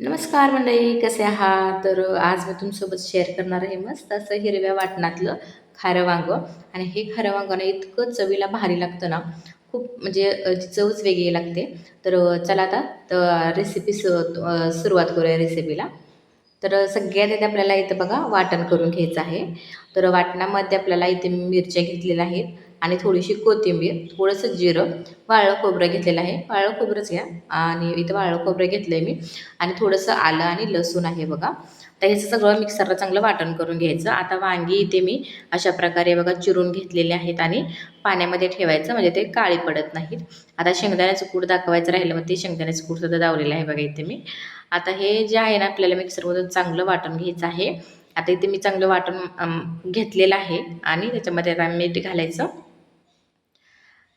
नमस्कार मंडळी कसे आहात? तर आज मी तुमसोबत शेअर करणार आहे मस्त असं हिरव्या वाटणातलं खारं वांगं. आणि हे खारं वांगं ना इतकं चवीला भारी लागतं ना. खूप म्हणजे चवच वेगळी लागते. तर चला आता तर रेसिपी सु सुरुवात करूया रेसिपीला तर सगळ्यात आधी आपल्याला इथं बघा वाटण करून घ्यायचं आहे. तर वाटणामध्ये आपल्याला इथे मिरच्या घेतलेल्या आहेत. आणि थोडीशी कोथिंबीर थोडंसं जिरं वाळलं खोबरं घेतलेलं आहे. वाळलं खोबरंच घ्या. आणि इथं वाळलं खोबरं घेतलं आहे मी. आणि थोडंसं आलं आणि लसूण आहे बघा. तर ह्याचं सगळं मिक्सरला चांगलं वाटण करून घ्यायचं. आता वांगी इथे मी अशा प्रकारे बघा चिरून घेतलेले आहेत आणि पाण्यामध्ये ठेवायचं. म्हणजे ते काळी पडत नाहीत. आता शेंगदाण्याचं कूड दाखवायचं राहिलं मग ते शेंगदाण्याचं कूड सुद्धा दावलेलं आहे बघा इथे मी. आता हे जे आहे ना आपल्याला मिक्सरमधून चांगलं वाटण घ्यायचं आहे. आता इथे मी चांगलं वाटण घेतलेलं आहे. आणि त्याच्यामध्ये आता मीठ घालायचं.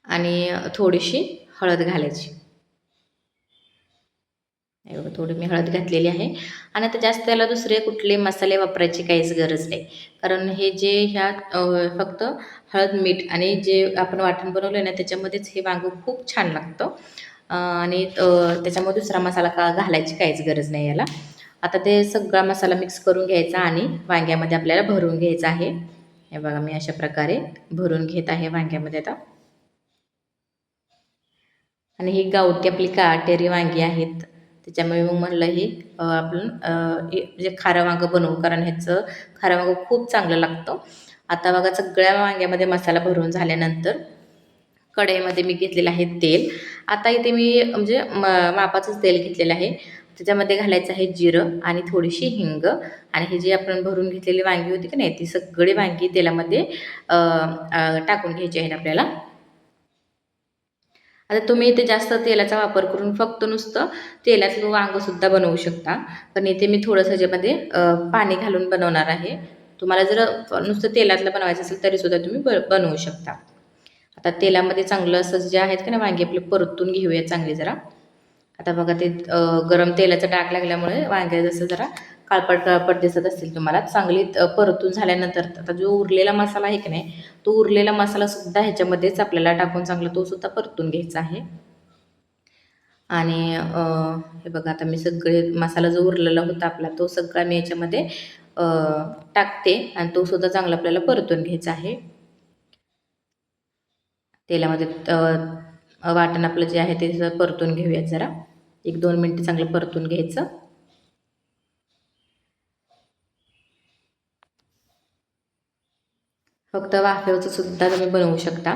आणि थोडीशी हळद घालायची. हे बघा थोडी मी हळद घातलेली आहे. आणि आता जास्त त्याला दुसरे कुठले मसाले वापरायची काहीच गरज नाही. कारण हे जे ह्या फक्त हळद मीठ आणि जे आपण वाटण बनवलं आहे ना त्याच्यामध्येच हे वांगं खूप छान लागतं. आणि त्याच्यामध्ये दुसरा मसाला का घालायची काहीच गरज नाही याला. आता ते सगळा मसाला मिक्स करून घ्यायचा आणि वांग्यामध्ये आपल्याला भरून घ्यायचं आहे. हे बघा मी अशा प्रकारे भरून घेत आहे वांग्यामध्ये आता. आणि ही गावठी आपली काटेरी वांगी आहेत. त्याच्यामुळे मग म्हणलं हे आपण म्हणजे खारं वांगं बनवू कारण ह्याचं खारं वांगं खूप चांगलं लागतं. आता बघा सगळ्या वांग्यामध्ये मसाला भरून झाल्यानंतर कढईमध्ये मी घेतलेलं आहे तेल. आता इथे मी म्हणजे म मापाचंच तेल घेतलेलं आहे. त्याच्यामध्ये घालायचं आहे जिरं आणि थोडीशी हिंग. आणि हे जे आपण भरून घेतलेली वांगी होती की नाही ती सगळी वांगी तेलामध्ये टाकून घ्यायची आहेत आपल्याला. आता तुम्ही इथे जास्त तेलाचा वापर करून फक्त नुसतं तेलातलं वांगंसुद्धा बनवू शकता. पण इथे मी थोडंसं ह्याच्यामध्ये पाणी घालून बनवणार आहे. तुम्हाला जर नुसतं तेलातलं बनवायचं असेल तरीसुद्धा तुम्ही ब बनवू शकता. आता तेलामध्ये चांगलं असं जे आहेत का ना वांगी आपले परतून घेऊया चांगली जरा. आता बघा ते गरम तेलाचा डाग लागल्यामुळे वांगे जसं जरा काळपट काळपट दिसत असतील तुम्हाला. चांगली परतून झाल्यानंतर आता जो उरलेला मसाला आहे की नाही तो उरलेला मसाला सुद्धा ह्याच्यामध्येच आपल्याला टाकून चांगला तो सुद्धा परतून घ्यायचा आहे. आणि हे बघा आता मी सगळे मसाला जो उरलेला होता आपला तो सगळा मी याच्यामध्ये टाकते आणि तो सुद्धा चांगला आपल्याला परतून घ्यायचा आहे. तेलामध्ये वाटण आपलं जे आहे ते परतून घेऊयात जरा. एक दोन मिनटं चांगलं परतून घ्यायचं. फक्त वाफेवचं सुद्धा तुम्ही बनवू शकता.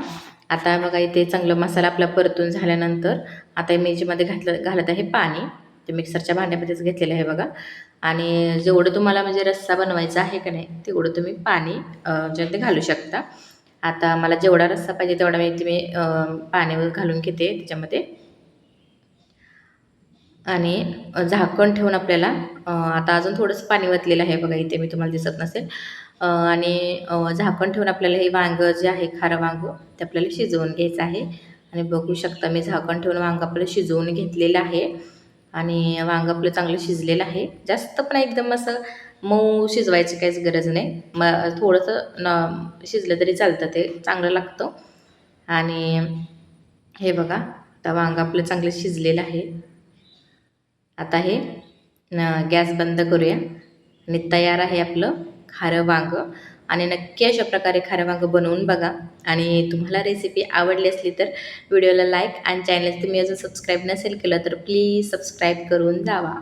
आता बघा इथे चांगलं मसाला आपला परतून झाल्यानंतर आता मी घातलं घालत आहे पाणी. ते मिक्सरच्या भांड्यामध्येच घेतलेलं आहे बघा. आणि जेवढं तुम्हाला म्हणजे रस्सा बनवायचा आहे का नाही तेवढं तुम्ही पाणी अ, ज्यामध्ये घालू शकता. आता मला जेवढा रस्सा पाहिजे तेवढा मी तुम्ही मी घालून घेते त्याच्यामध्ये. आणि झाकण ठेवून आपल्याला आता अजून थोडंसं पाणी वतलेलं आहे बघा इथे मी तुम्हाला दिसत नसेल. आणि झाकण ठेवून आपल्याला हे वांगं जे आहे खारं वांगं ते आपल्याला शिजवून घ्यायचं आहे. आणि बघू शकता मी झाकण ठेवून वांगं आपलं शिजवून घेतलेलं आहे. आणि वांग आपलं चांगलं शिजलेलं आहे. जास्त पण एकदम असं मऊ शिजवायची काहीच गरज नाही. मग थोडंसं न शिजलं तरी चालतं ते चांगलं लागतं. आणि हे बघा आता वांग आपलं चांगलं शिजलेलं आहे. आता हे गॅस बंद करूया. आणि तयार आहे आपलं खारं वांग. आणि नक्की अशा प्रकारे खारं वांगं बनवून बघा. आणि तुम्हाला रेसिपी आवडली असली तर व्हिडिओला लाईक आणि चॅनल तुम्ही अजून सबस्क्राईब नसेल केलं तर प्लीज सबस्क्राईब करून जावा.